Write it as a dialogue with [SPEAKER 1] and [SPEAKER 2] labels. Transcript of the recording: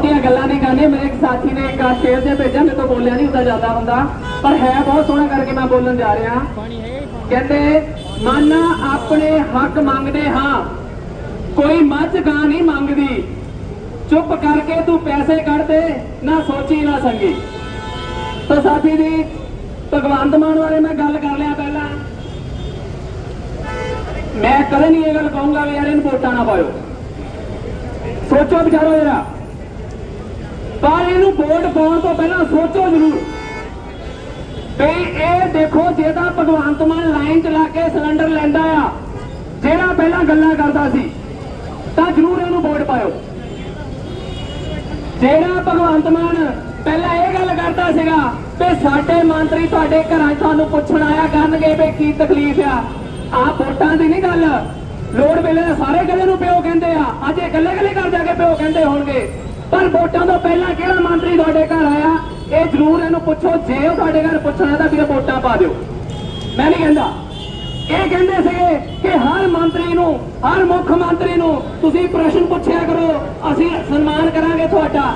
[SPEAKER 1] ਬਹੁਤੀਆਂ ਗੱਲਾਂ ਨਹੀਂ ਕਰਨੀਆਂ। ਮੇਰੇ ਇੱਕ ਸਾਥੀ ਨੇ ਇੱਕ ਸ਼ੇਰ ਜੇ ਭੇਜਿਆ, ਮੇਰੇ ਤੋਂ ਬੋਲਿਆ ਨਹੀਂ ਹੁੰਦਾ ਜ਼ਿਆਦਾ ਹੁੰਦਾ। ਪਰ ਹੈ ਬਹੁਤ ਸੋਹਣਾ ਕਰਕੇ ਮੈਂ ਬੋਲਣ ਜਾ ਰਿਹਾ। ਕਹਿੰਦੇ, ਮਨ ਆਪਣੇ ਹੱਕ ਮੰਗਦੇ ਹਾਂ। ਕੋਈ ਮੱਝ ਗਾਂ ਨਹੀਂ ਮੰਗਦੀ। ਚੁੱਪ ਕਰਕੇ ਤੂੰ ਪੈਸੇ ਕੱਢ ਦੇ, ਨਾ ਸੋਚੀ, ਨਾ ਸੰਗੀ। ਤਾਂ ਸਾਥੀ ਜੀ, ਭਗਵੰਤ ਮਾਨ ਬਾਰੇ ਮੈਂ ਗੱਲ ਕਰ ਲਿਆ ਪਹਿਲਾਂ। ਮੈਂ ਕਦੇ ਨਹੀਂ ਇਹ ਗੱਲ ਕਹੂੰਗਾ ਵੀ ਯਾਰ ਇਹਨੂੰ ਵੋਟਾਂ ਨਾ ਪਾਇਓ। ਸੋਚੋ ਵਿਚਾਰੋ ਜਰਾ। ਪਰ ਇਹਨੂੰ ਵੋਟ ਪਾਉਣ ਤੋਂ ਪਹਿਲਾਂ ਸੋਚੋ ਜ਼ਰੂਰ। ਵੀ ਇਹ ਦੇਖੋ ਜੇ ਤਾਂ ਭਗਵੰਤ ਮਾਨ ਲਾਈਨ ਚਲਾ ਕੇ ਸਿਲੰਡਰ ਲੈਂਦਾ ਆ, ਜਿਹੜਾ ਪਹਿਲਾਂ ਗੱਲਾਂ ਕਰਦਾ ਸੀ, ਤਾਂ ਜ਼ਰੂਰ ਇਹਨੂੰ ਵੋਟ ਪਾਇਓ। ਜਿਹੜਾ ਭਗਵੰਤ ਮਾਨ ਪਹਿਲਾਂ ਇਹ ਗੱਲ ਕਰਦਾ ਸੀਗਾ ਵੀ ਸਾਡੇ ਮੰਤਰੀ ਤੁਹਾਡੇ ਘਰਾਂ 'ਚ ਤੁਹਾਨੂੰ ਪੁੱਛਣ ਆਇਆ ਕਰਨਗੇ ਵੀ ਕੀ ਤਕਲੀਫ ਆ। ਆਹ ਵੋਟਾਂ ਦੀ ਨਹੀਂ ਗੱਲ। ਲੋੜ ਵੇਲੇ ਸਾਰੇ ਗੱਲੇ ਨੂੰ ਪਿਓ ਕਹਿੰਦੇ ਆ। ਅੱਜ ਇਹ ਗੱਲੇ ਗੱਲੇ ਕਰ ਜਾ ਕੇ ਪਿਓ ਕਹਿੰਦੇ ਹੋਣਗੇ। ਪਰ ਵੋਟਾਂ ਤੋਂ ਪਹਿਲਾਂ ਕਿਹੜਾ ਮੰਤਰੀ ਤੁਹਾਡੇ ਘਰ ਆਇਆ? ਇਹ ਜ਼ਰੂਰ ਇਹਨੂੰ ਪੁੱਛੋ, ਜੇ ਉਹ ਤੁਹਾਡੇ ਘਰ ਪੁੱਛਣਾ ਤਾਂ ਫਿਰ ਵੋਟਾਂ ਪਾ ਦਿਓ। ਮੈਂ ਨਹੀਂ ਕਹਿੰਦਾ। ਇਹ ਕਹਿੰਦੇ ਸੀਗੇ ਕਿ ਹਰ ਮੰਤਰੀ ਨੂੰ, ਹਰ ਮੁੱਖ ਮੰਤਰੀ ਨੂੰ ਤੁਸੀਂ ਪ੍ਰਸ਼ਨ ਪੁੱਛਿਆ ਕਰੋ, ਅਸੀਂ ਸਨਮਾਨ ਕਰਾਂਗੇ ਤੁਹਾਡਾ।